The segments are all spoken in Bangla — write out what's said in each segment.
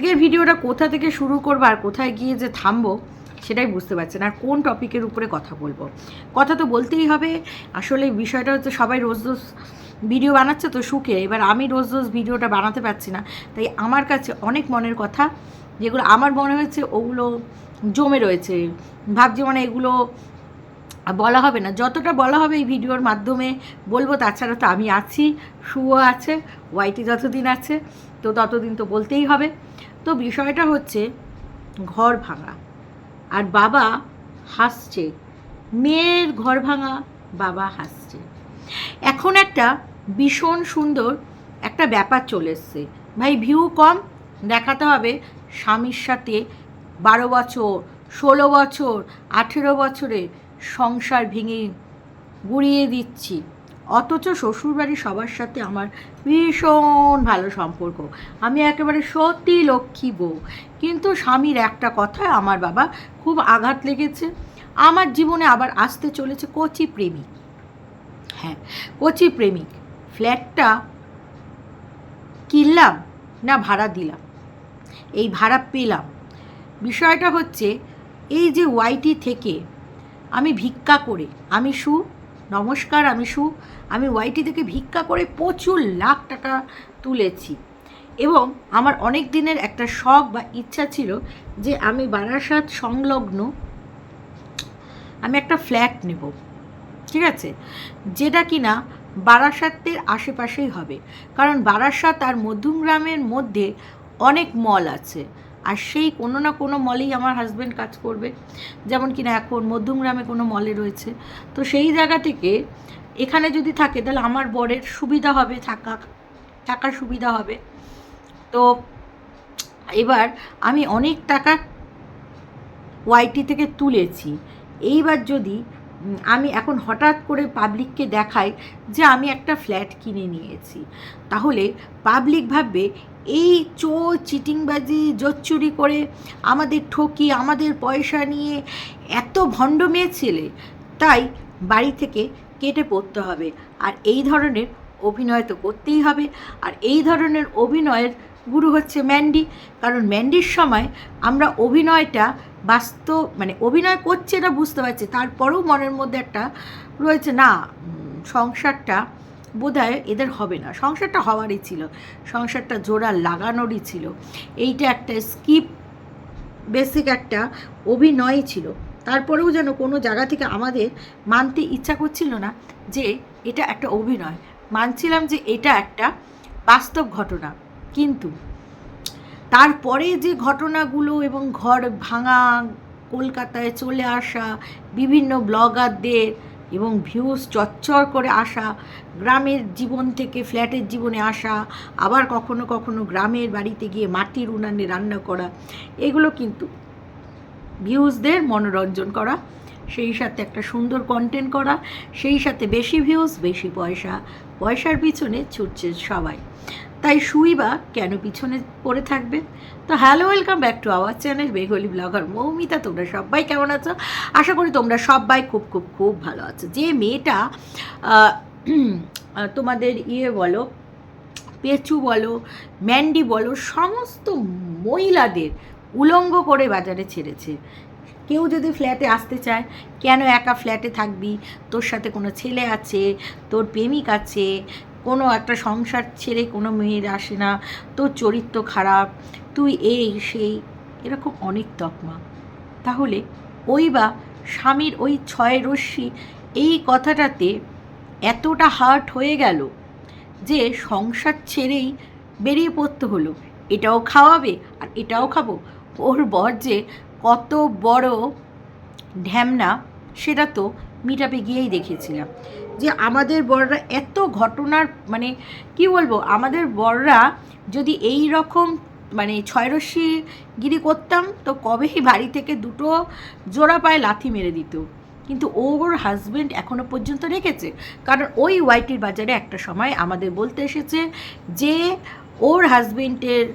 আজকের ভিডিওটা কোথা থেকে শুরু করব আর কোথায় গিয়ে যে থামবো, সেটাই বুঝতে পারছি না আর কোন টপিকের উপরে কথা বলব? কথা তো বলতেই হবে। আসলে বিষয়টা হচ্ছে সবাই রোজ রোজ ভিডিও বানাচ্ছে তো সুখে। এবার আমি রোজ রোজ ভিডিওটা বানাতে পারছি না। তাই আমার কাছে অনেক মনের কথা, যেগুলো আমার মনে হয়েছে ওগুলো জমে রয়েছে। ভাবছি মানে এগুলো বলা হবে না। যতটা বলা হবে এই ভিডিওর মাধ্যমে বলব, তাছাড়া তো আমি আছি শুও আছে ওয়াইটি যতদিন আছে, তো ততদিন তো বলতেই হবে। তো বিষয়টা হচ্ছে ঘর ভাঙা। আর বাবা হাসছে। মেয়ের ঘর ভাঙা, বাবা হাসছে। এখন একটা ভীষণ সুন্দর একটা ব্যাপার চলে এসছে। ভাই ভিউ কম, দেখাতে হবে স্বামীর সাথে বারো বছর, ষোলো বছর, আঠেরো বছরে সংসার ভেঙে গুড়িয়ে দিচ্ছি। অথচ শ্বশুরবাড়ির সবার সাথে আমার ভীষণ ভালো সম্পর্ক। আমি একেবারে সত্যি লক্ষ্মী বউ। কিন্তু স্বামীর একটা কথায় আমার বাবা খুব আঘাত লেগেছে। আমার জীবনে আবার আসতে চলেছে কচি প্রেমিক। হ্যাঁ কচি প্রেমিক। ফ্ল্যাটটা কিনলাম না ভাড়া দিলাম? এই ভাড়া পেলাম। বিষয়টা হচ্ছে, এই যে ওয়াইটি থেকে আমি ভিক্ষা করে, আমি সু নমস্কার, আমি সু। আমি ওয়াইটি থেকে ভিক্ষা করে প্রচুর লাখ টাকা তুলেছি। এবং আমার অনেক দিনের একটা শখ বা ইচ্ছা ছিল যে আমি বারাসাত সংলগ্ন আমি একটা ফ্ল্যাট নেব। ঠিক আছে? যেটা কিনা বারাসাতের আশেপাশেই হবে। কারণ বারাসাত আর মধ্যমগ্রামের মধ্যে অনেক মল আছে। আর সেই কোনো না কোনো মলেই আমার হাজব্যান্ড কাজ করবে। যেমন কিনা এখন মধ্যমগ্রামে কোনো মলে রয়েছে। তো সেই জায়গা থেকে এখানে যদি থাকে তাহলে আমার বরের সুবিধা হবে, থাকা, থাকার সুবিধা হবে। তো এবার আমি অনেক টাকা ওয়াইটি থেকে তুলেছি। এইবার যদি আমি এখন হঠাৎ করে পাবলিককে দেখাই যে আমি একটা ফ্ল্যাট কিনে নিয়েছি, তাহলে পাবলিক ভাববে এই চোর চিটিংবাজি, জোচ্চুরি করে আমাদের ঠকি, আমাদের পয়সা নিয়ে এত ভণ্ড মেয়ে ছেলে, তাই বাড়ি থেকে কেটে পড়তে হবে। আর এই ধরনের অভিনয় তো করতেই হবে। আর এই ধরনের অভিনয়ের গুরু হচ্ছে ম্যান্ডি। কারণ ম্যান্ডির সময় আমরা অভিনয়টা বাস্তব মানে অভিনয় করছে না বুঝতে পারছি, তারপরেও মনের মধ্যে একটা রয়েছে, না সংসারটা বোধহয় এদের হবে না। সংসারটা হওয়ারই ছিল। সংসারটা জোড়া লাগানোরই ছিল। এইটা একটা স্কিপ, বেসিক একটা অভিনয় ছিল। তারপরেও যেন কোনো জায়গা থেকে আমাদের মানতে ইচ্ছা করছিল না যে এটা একটা অভিনয়। মানছিলাম যে এটা একটা বাস্তব ঘটনা। কিন্তু তারপরে যে ঘটনাগুলো এবং ঘর ভাঙা, কলকাতায় চলে আসা বিভিন্ন ব্লগারদের এবং ভিউজ চচ্চর করে আসা, গ্রামের জীবন থেকে ফ্ল্যাটের জীবনে আসা, আবার কখনো কখনো গ্রামের বাড়িতে গিয়ে মাটির উনানে রান্না করা, এগুলো কিন্তু ভিউজদের মনোরঞ্জন করা, সেই সাথে একটা সুন্দর কন্টেন্ট করা, সেই সাথে বেশি ভিউজ বেশি পয়সা, পয়সার পিছনে ছুটছে সবাই। তাই শুই বা কেন পিছনে পড়ে থাকবে? তো hello welcome back to our channel Bengali blogger Moumita. তোমরা সবাই কেমন আছো? আশা করি তোমরা সবাই খুব খুব খুব ভালো আছো। যে মেয়েটা তোমাদের ইয়ে বলো, পেঁচু বলো, ম্যান্ডি বলো, সমস্ত মহিলাদের উলঙ্গ করে বাজারে ছেড়েছে। কেউ যদি ফ্ল্যাটে আসতে চায়, কেন একা ফ্ল্যাটে থাকবি? তোর সাথে কোনো ছেলে আছে? তোর প্রেমিক আছে? কোনো একটা সংসার ছেড়ে কোনো মেয়ের আসে না, তোর চরিত্র খারাপ, তুই এই, সেই, এরকম অনেক তকমা। তাহলে ওই বা স্বামীর ওই ছয় রশ্মি এই কথাটাতে এতটা হার্ট হয়ে গেল যে সংসার ছেড়েই বেরিয়ে পড়তে হলো। এটাও খাওয়াবে আর এটাও খাব। ওর বর যে কত বড় ঢ্যামনা, সেটা তো মিটাপে গিয়েই দেখেছিলাম যে আমাদের বড়রা এত ঘটনার মানে কি বলব, আমাদের বড়রা যদি এই রকম মানে ছয়রশ্মি গিরি করতাম, তো কবেই বাড়ি থেকে দুটো জোড়া পায়ে লাথি মেরে দিত। কিন্তু ওর হাজবেন্ড এখনও পর্যন্ত রেখেছে। কারণ ওই ওয়াইটির বাজারে একটা সময় আমাদের বলতে এসেছে যে ওর হাজবেন্ডের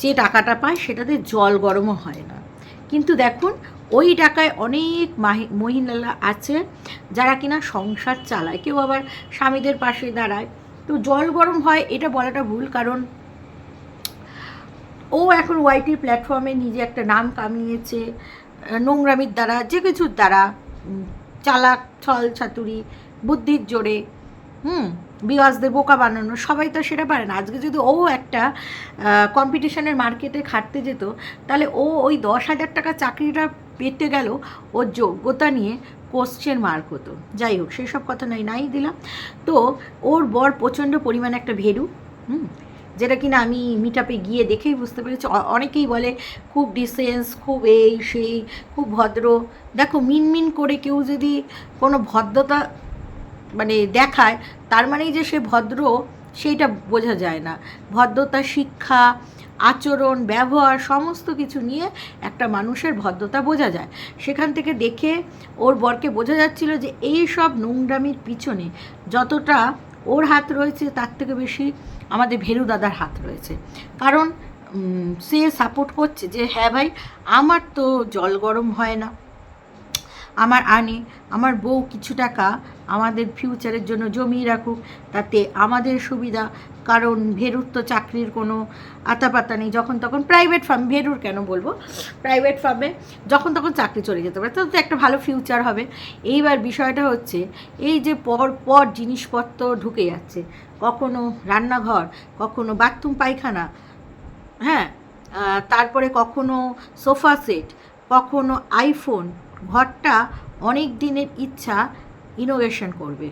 যে টাকাটা পায়, সেটাতে জল গরমও হয় না। কিন্তু দেখুন ওই টাকায় অনেক মাহি- মহিলা আছে যারা কিনা সংসার চালায়। কেউ আবার স্বামীদের পাশে দাঁড়ায়। তো জল গরম হয়, এটা বলাটা ভুল কারণ ও এখন ওয়াইটি প্ল্যাটফর্মে নিজে একটা নাম কামিয়েছে নোংরামির দ্বারা, যে কিছুর দ্বারা চালাক, ছল ছাতুরি, বুদ্ধির জোরে, হুম বিকাশদের বোকা বানানো, সবাই তো সেটা পারে না। আজকে যদি ও একটা কম্পিটিশনের মার্কেটে খাটতে যেত, তাহলে ও ওই দশ হাজার টাকা চাকরিটা পেতে গেল ওর যোগ্যতা নিয়ে কোশ্চেন মার্ক হতো। যাই হোক সেসব কথা নাই নাই দিলাম। তো ওর বর প্রচণ্ড পরিমাণে একটা ভেরু হুম? যেটা কিনা আমি মিটাপে গিয়ে দেখেই বুঝতে পেরেছি। অনেকেই বলে খুব ডিসেন্স খুব এই সেই, খুব ভদ্র। দেখো, মিনমিন করে কেউ যদি কোনো ভদ্রতা মানে দেখায়, তার মানেই যে সে ভদ্র, সেইটা বোঝা যায় না। ভদ্রতা, শিক্ষা আচরণ, ব্যবহার, সমস্ত কিছু নিয়ে একটা মানুষের ভদ্রতা বোঝা যায়। সেখান থেকে দেখে ওর বরকে বোঝা যাচ্ছিল যে এই সব নোংরামির পিছনে যতটা ওর হাত রয়েছে, তার থেকে বেশি আমাদের ভেরু দাদার হাত রয়েছে। কারণ সে সাপোর্ট করছে যে হ্যাঁ ভাই, আমার তো জল গরম হয় না। আমার আনে, আমার বউ কিছু টাকা আমাদের ফিউচারের জন্য জমিয়ে রাখুক। তাতে আমাদের সুবিধা কারণ ভেরুর তো চাকরির কোনো আতাপাতা নেই। যখন তখন প্রাইভেট ফার্ম ভেরুর কেন বলব? প্রাইভেট ফার্মে যখন তখন চাকরি চলে যেতে পারে। তো একটা ভালো ফিউচার হবে। এইবার বিষয়টা হচ্ছে, এই যে পর পর জিনিসপত্র ঢুকে যাচ্ছে, কখনো রান্নাঘর, কখনো বাথরুম পায়খানা হ্যাঁ? তারপরে কখনো সোফা সেট কখনো আইফোন ঘরটা অনেক দিনের ইচ্ছা ইনোভেশন করবে।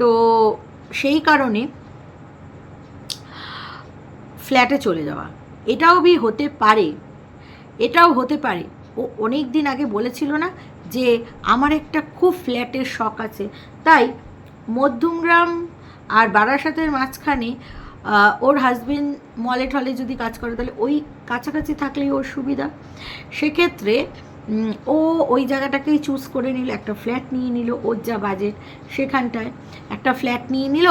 তো সেই কারণে ফ্ল্যাটে চলে যাওয়া। এটাও বি হতে পারে। এটাও হতে পারে। ও অনেক দিন আগে বলেছিল না যে আমার একটা খুব ফ্ল্যাটের শখ আছে। তাই মধ্যমগ্রাম আর বারাসাতের মাঝখানে ওর হাজবেন্ড মলে টলে যদি কাজ করে, তাহলে ওই কাছাকাছি থাকলেই ওর সুবিধা। সেক্ষেত্রে ও ওই জায়গাটাকেই চুজ করে নিল, একটা ফ্ল্যাট নিয়ে নিল, ওর যা বাজেট সেখানটায় একটা ফ্ল্যাট নিয়ে নিল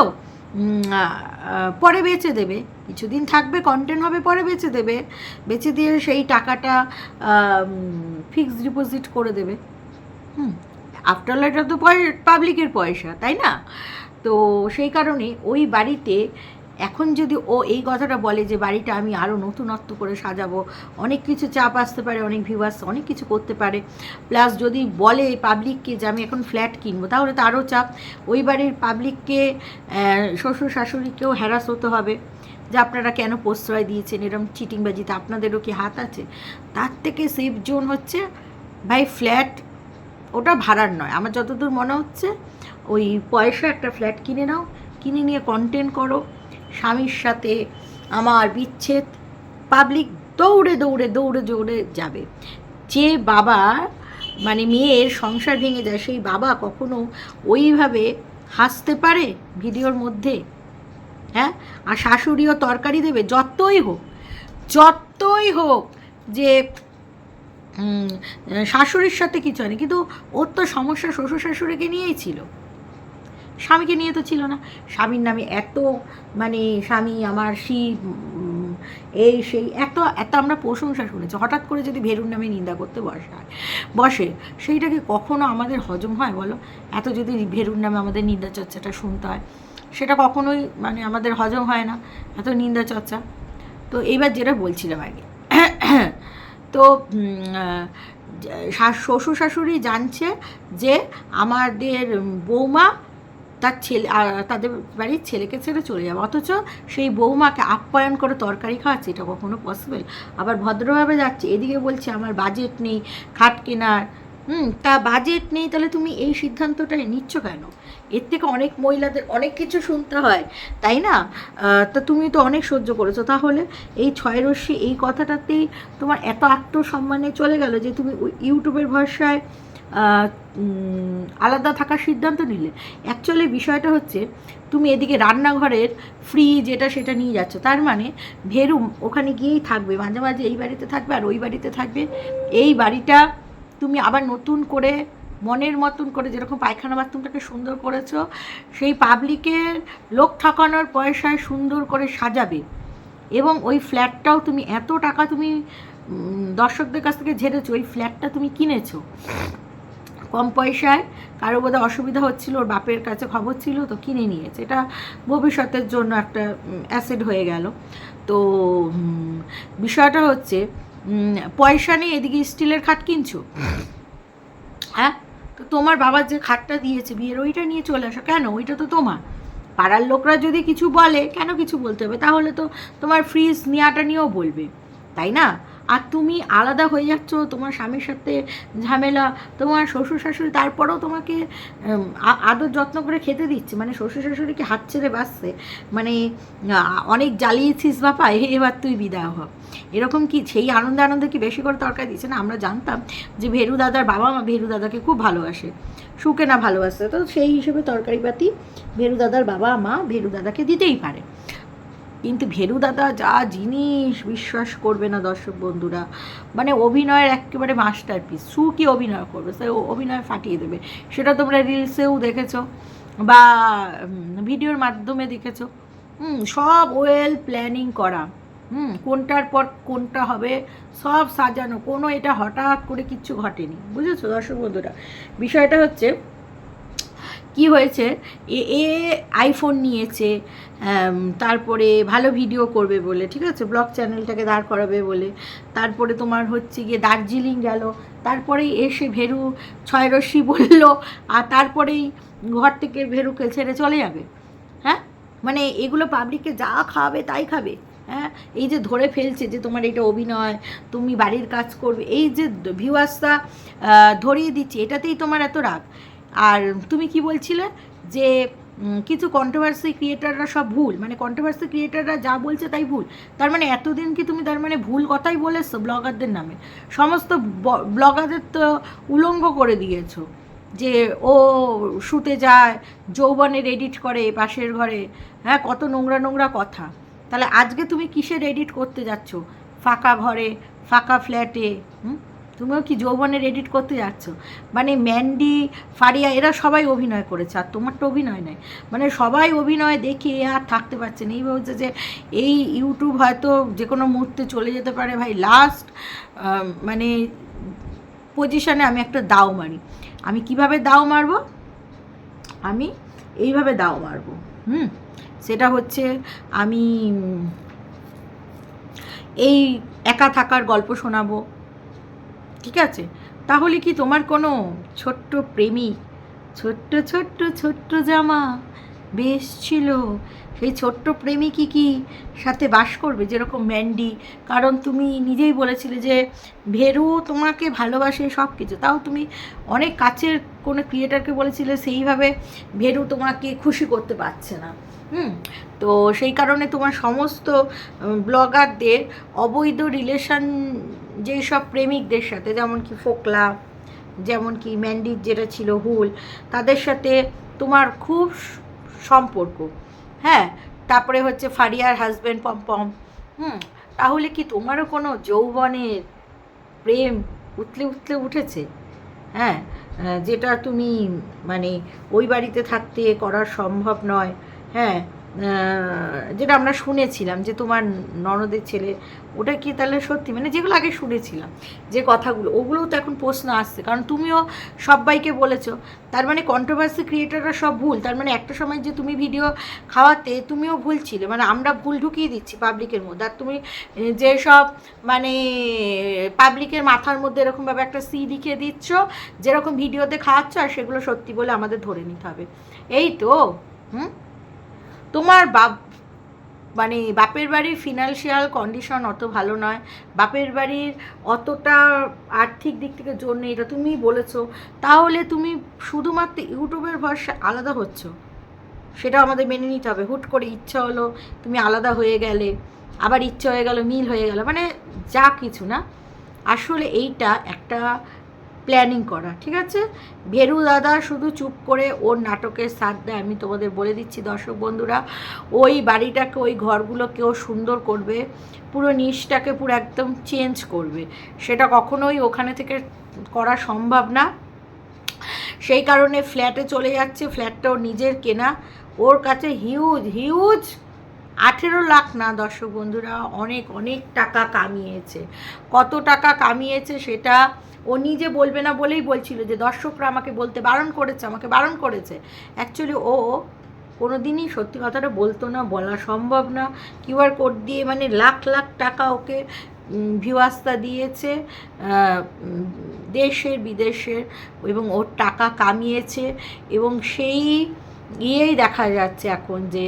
পরে বেচে দেবে। কিছুদিন থাকবে কন্টেন্ট হবে, পরে বেচে দেবে। বেচে দিয়ে সেই টাকাটা ফিক্সড ডিপোজিট করে দেবে। হুম আফটার এটা তো পাবলিকের পয়সা, তাই না? তো সেই কারণে ওই বাড়িতে এখন যদি ও এই কথাটা বলে যে বাড়িটা আমি আরও নতুনত্ব করে সাজাবো, অনেক কিছু চাপ আসতে পারে, অনেক ভিউয়ার্স অনেক কিছু করতে পারে প্লাস যদি বলে পাবলিককে যে আমি এখন ফ্ল্যাট কিনবো, তাহলে তো আরও চাপ। ওই বাড়ির পাবলিককে শ্বশুর শাশুড়িকেও হ্যারাস হতে হবে যে আপনারা কেন প্রশ্রয় দিয়েছেন এরকম চিটিংবাজিতে আপনাদেরও কি হাত আছে? তার থেকে সেফ জোন হচ্ছে ভাই ফ্ল্যাট ওটা ভাড়ার নয়। আমার যতদূর মনে হচ্ছে, ওই পয়সা একটা ফ্ল্যাট কিনে নাও, কিনে নিয়ে কন্টেন্ট করো। স্বামীর সাথে আমার বিচ্ছেদ। পাবলিক দৌড়ে দৌড়ে দৌড়ে দৌড়ে যাবে। যে বাবা মানে মেয়ের সংসার ভেঙে যায়, সেই বাবা কখনো ওইভাবে হাসতে পারে ভিডিওর মধ্যে? হ্যাঁ? আর শাশুড়িও তরকারি দেবে, যতই হোক যতই হোক যে শাশুড়ির সাথে কিছু হয়নি। কিন্তু ওর তো সমস্যা শ্বশুর শাশুড়িকে নিয়েই ছিল। স্বামীকে নিয়ে তো ছিল না। স্বামীর নামে এত মানে স্বামী আমার শিব এই সেই, এত এত আমরা প্রশংসা শুনেছি। হঠাৎ করে যদি ভেরুর নামে নিন্দা করতে বসে বসে, সেইটাকে কখনো আমাদের হজম হয় বলো? এত যদি ভেরুর নামে আমাদের নিন্দা চর্চাটা শুনতে হয়, সেটা কখনোই মানে আমাদের হজম হয় না, এত নিন্দা চর্চা। তো এইবার যেটা বলছিলাম আগে, তো শ্বশুর শাশুড়ি জানছে যে আমাদের বৌমা তার ছেলে তাদের বাড়ির ছেলেকে ছেড়ে চলে যাবে। অথচ সেই বৌমাকে আপ্যায়ন করে তরকারি খাওয়াচ্ছে, এটা কখনো পসিবল আবার ভদ্রভাবে যাচ্ছে, এদিকে বলছে, আমার বাজেট নেই, খাট কেনার। হুম, তা বাজেট নেই, তাহলে তুমি এই সিদ্ধান্তটাই নিচ্ছ কেন? এর থেকে অনেক মহিলাদের অনেক কিছু শুনতে হয়, তাই না? তা তুমি তো অনেক সহ্য করেছ। তাহলে এই ছয় রশ্মি এই কথাটাতেই তোমার এত আত্মসম্মানে চলে গেল যে তুমি ইউটিউবের ভরসায় আলাদা থাকার সিদ্ধান্ত নিলে। অ্যাকচুয়ালি বিষয়টা হচ্ছে, তুমি এদিকে রান্নাঘরের ফ্রিজ এটা সেটা নিয়ে যাচ্ছ। তার মানে ভেরুম ওখানে গিয়েই থাকবে, মাঝে মাঝে এই বাড়িতে থাকবে আর ওই বাড়িতে থাকবে। এই বাড়িটা তুমি আবার নতুন করে, মনের মতন করে যেরকম পায়খানা বাথরুমটাকে সুন্দর করেছ, সেই পাবলিকের লোক ঠকানোর পয়সায় সুন্দর করে সাজাবে। এবং ওই ফ্ল্যাটটাও তুমি এত টাকা তুমি দর্শকদের কাছ থেকে ঝেড়েছো, ওই ফ্ল্যাটটা তুমি কিনেছো। কম পয়সায়, কারও বোধহয় অসুবিধা হচ্ছিল, ওর বাপের কাছে খবর ছিল, তো কিনে নিয়েছে। এটা ভবিষ্যতের জন্য একটা অ্যাসেড হয়ে গেল। তো বিষয়টা হচ্ছে পয়সা নেই এদিকে স্টিলের খাট কিনছো? হ্যাঁ? তো তোমার বাবার যে খাটটা দিয়েছে, বিয়ের ওইটা নিয়ে চলে আসো। কেন? ওইটা তো তোমার। পাড়ার লোকরা যদি কিছু বলে, কেন কিছু বলতে হবে? তাহলে তো তোমার ফ্রিজ নেওয়াটা নিয়েও বলবে। তাই না? আর তুমি আলাদা হয়ে যাচ্ছ, তোমার স্বামীর সাথে ঝামেলা, তোমার শ্বশুর শাশুড়ি তারপরেও তোমাকে আদর যত্ন করে খেতে দিচ্ছে। মানে শ্বশুর শাশুড়িকে হাত ছেড়ে বাঁচছে? মানে অনেক জ্বালিয়েছিস বাপা এবার তুই বিদায় হ। এরকম কি সেই আনন্দে আনন্দে কি বেশি করে তরকারি দিচ্ছে? না, আমরা জানতাম যে ভেরু দাদার বাবা মা ভেরু দাদাকে খুব ভালোবাসে সুকে না ভালোবাসে। তো সেই হিসেবে তরকারিপাতি ভেরু দাদার বাবা মা ভেরু দাদাকে দিতেই পারে। কিন্তু ভেরু দাদা যা জিনিস বিশ্বাস করবে না দর্শক বন্ধুরা মানে অভিনয়ের একেবারে মাস্টার পিস সু কি অভিনয় করবে? সে অভিনয় ফাটিয়ে দেবে। সেটা তোমরা রিলসেও দেখেছ বা ভিডিওর মাধ্যমে দেখেছ। হুম, সব ওয়েল প্ল্যানিং করা। হুম, কোনটার পর কোনটা হবে, সব সাজানো। কোনো এটা হঠাৎ করে কিচ্ছু ঘটেনি। বুঝেছ দর্শক বন্ধুরা? বিষয়টা হচ্ছে কি হয়েছে? এ আইফোন নিয়েছে তারপরে ভালো ভিডিও করবে বলে, ঠিক আছে? ব্লগ চ্যানেলটাকে দাঁড় করাবে বলে। তারপরে তোমার হচ্ছে গিয়ে দার্জিলিং গেল। তারপরেই এসে ভেরু ছয় রশ্মি বলল, আর তারপরেই ঘর থেকে ভেরুকে ছেড়ে চলে যাবে। হ্যাঁ? মানে এগুলো পাবলিককে যা খাওয়াবে তাই খাবে। হ্যাঁ? এই যে ধরে ফেলছে যে তোমার এটা অভিনয়, তুমি বাড়ির কাজ করবে, এই যে ভিউয়ার্সটা ধরিয়ে দিচ্ছে, এটাতেই তোমার এত রাগ। আর তুমি কি বলছিলে যে কিছু কন্ট্রোভার্সি ক্রিয়েটাররা সব ভুল মানে কন্ট্রোভার্সি ক্রিয়েটাররা যা বলছে তাই ভুল। তার মানে এতদিন কি তুমি তার মানে ভুল কথাই বলেছ ব্লগারদের নামে? সমস্ত ব্লগারদের তো উলঙ্গ করে দিয়েছ, যে ও শুতে যায়, যৌবনের এডিট করে পাশের ঘরে হ্যাঁ কত নোংরা নোংরা কথা। তাহলে আজকে তুমি কিসের এডিট করতে যাচ্ছ? ফাঁকা ঘরে, ফাঁকা ফ্ল্যাটে হুম? তুমিও কি যৌবনের এডিট করতে যাচ্ছ? মানে ম্যান্ডি, ফারিয়া, এরা সবাই অভিনয় করেছে, আর তোমার তো অভিনয় নেই। মানে সবাই অভিনয় দেখে আর থাকতে পারছে না। এই বলছে যে এই ইউটিউব হয়তো যে কোনো মুহূর্তে চলে যেতে পারে ভাই। লাস্ট মানে পজিশনে আমি একটা দাও মারি। আমি কীভাবে দাও মারবো? আমি এইভাবে দাও মারবো। হুম? সেটা হচ্ছে আমি এই একা থাকার গল্প শোনাবো। ঠিক আছে? তাহলে কি তোমার কোনো ছোট্ট প্রেমিক ছোট্ট ছোট্ট ছোট্ট জামা বেশ ছিল? সেই ছোট্ট প্রেমিকই কি সাথে বাস করবে? যেরকম ম্যান্ডি। কারণ তুমি নিজেই বলেছিলে যে ভেরু তোমাকে ভালোবাসে সব কিছু তাও তুমি অনেক কাছের কোনো ক্রিয়েটারকে বলেছিলে সেইভাবে ভেরু তোমাকে খুশি করতে পারছে না। হুম? তো সেই কারণে তোমার সমস্ত ব্লগারদের অবৈধ রিলেশন যেই সব প্রেমিকদের সাথে, যেমন কি ফোকলা, যেমন কি ম্যান্ডির যেটা ছিল হুল, তাদের সাথে তোমার খুব সম্পর্ক। হ্যাঁ তারপরে হচ্ছে ফারিয়ার হাজব্যান্ড পম্পম হুম, তাহলে কি তোমারও কোনো যৌবনের প্রেম উতলে উতলে উঠেছে? হ্যাঁ যেটা তুমি মানে ওই বাড়িতে থাকতে করা সম্ভব নয়। হ্যাঁ যেটা আমরা শুনেছিলাম যে তোমার ননদের ছেলে, ওটা কি তাহলে সত্যি? মানে যেগুলো আগে শুনেছিলাম, যে কথাগুলো, ওগুলোও তো এখন প্রশ্ন আসছে। কারণ তুমিও সবাইকে বলেছ, তার মানে কন্ট্রোভার্সি ক্রিয়েটাররা সব ভুল। তার মানে একটা সময় যে তুমি ভিডিও খাওয়াতে, তুমিও ভুল ছিলে। মানে আমরা ভুল ঢুকিয়ে দিচ্ছি পাবলিকের মধ্যে। আর তুমি যে সব মানে পাবলিকের মাথার মধ্যে এরকমভাবে একটা সি লিখে দিচ্ছ, যেরকম ভিডিওতে খাওয়াচ্ছ, আর সেগুলো সত্যি বলে আমাদের ধরে নিতে হবে। এই তো, হুম? তোমার বাপ মানে বাপের বাড়ির ফিনান্সিয়াল কন্ডিশন অত ভালো নয়। বাপের বাড়ির অতটা আর্থিক দিক থেকে জোর নেই, এটা তুমিই বলেছ। তাহলে তুমি শুধুমাত্র ইউটিউবের ভরসা আলাদা হচ্ছ। সেটা আমাদের মেনে নিতে হবে। হুট করে ইচ্ছা হলো, তুমি আলাদা হয়ে গেলে, আবার ইচ্ছা হয়ে গেল, মিল হয়ে গেল মানে যা কিছু না। আসলে এইটা একটা প্ল্যানিং করা, ঠিক আছে? ভেরু দাদা শুধু চুপ করে ওর নাটকের সাথ দেয়, আমি তোমাদের বলে দিচ্ছি দর্শক বন্ধুরা। ওই বাড়িটাকে, ওই ঘরগুলোকেও সুন্দর করবে, পুরো নিচটাকে পুরো একদম চেঞ্জ করবে। সেটা কখনোই ওখানে থেকে করা সম্ভব না। সেই কারণে ফ্ল্যাটে চলে যাচ্ছে ফ্ল্যাটটা ওর নিজের কেনা। ওর কাছে হিউজ হিউজ আঠেরো লাখ না দর্শক বন্ধুরা, অনেক অনেক টাকা কামিয়েছে। কত টাকা কামিয়েছে সেটা ও নিজে বলবে না বলেই বলছিল যে দর্শকরা আমাকে বলতে বারণ করেছে, আমাকে বারণ করেছে। অ্যাকচুয়ালি ও কোনো দিনই সত্যি কথাটা বলতো না, বলা সম্ভব না। কিউআর কোড দিয়ে মানে লাখ লাখ টাকা ওকে ভিউয়াস্তা দিয়েছে দেশের বিদেশের, এবং ওর টাকা কামিয়েছে, এবং সেই ইয়েই দেখা যাচ্ছে এখন যে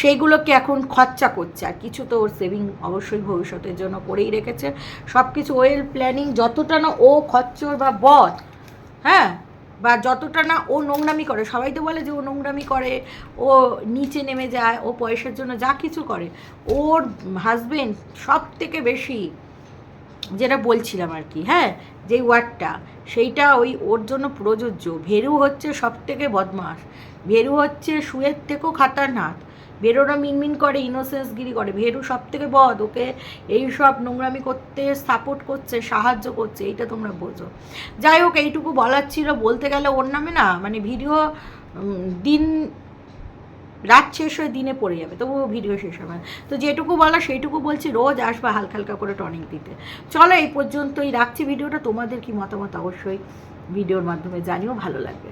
সেইগুলোকে এখন খরচা করছে, আর কিছু তো ওর সেভিং অবশ্যই ভবিষ্যতের জন্য করেই রেখেছে। সব কিছু ওয়েল প্ল্যানিং যতটা না ও খরচর বা বধ হ্যাঁ? বা যতটা না ও নোংরামি করে, সবাই তো বলে যে ও নোংরামি করে, ও নিচে নেমে যায়, ও পয়সার জন্য যা কিছু করে, ওর হাজবেন্ড সব থেকে বেশি যেটা বলছিলাম আর কি হ্যাঁ? যে ওয়ার্ডটা, সেইটা ওই ওর জন্য প্রযোজ্য। ভেরু হচ্ছে সব থেকে বদমাস ভেরু হচ্ছে শুয়ের থেকেও খাতারনাক ভেরুরা মিনমিন করে ইনোসেন্স গিরি করে। ভেরু সব থেকে বদ, ওকে এই সব নোংরামি করতে সাপোর্ট করছে, সাহায্য করছে, এইটা তোমরা বোঝো। যাই হোক, এইটুকু বলার ছিল। বলতে গেলে ওর নামে না মানে ভিডিও দিন, রাত শেষ হয়ে দিনে পড়ে যাবে, তবুও ভিডিও শেষ হবে। তো যেটুকু বলা সেইটুকু বলছি, রোজ আসবা হালকা হালকা করে টনিক দিতে। চলো, এই পর্যন্তই রাখছি। ভিডিওটা তোমাদের কি মতামত? অবশ্যই ভিডিওর মাধ্যমে জানিও, ভালো লাগবে।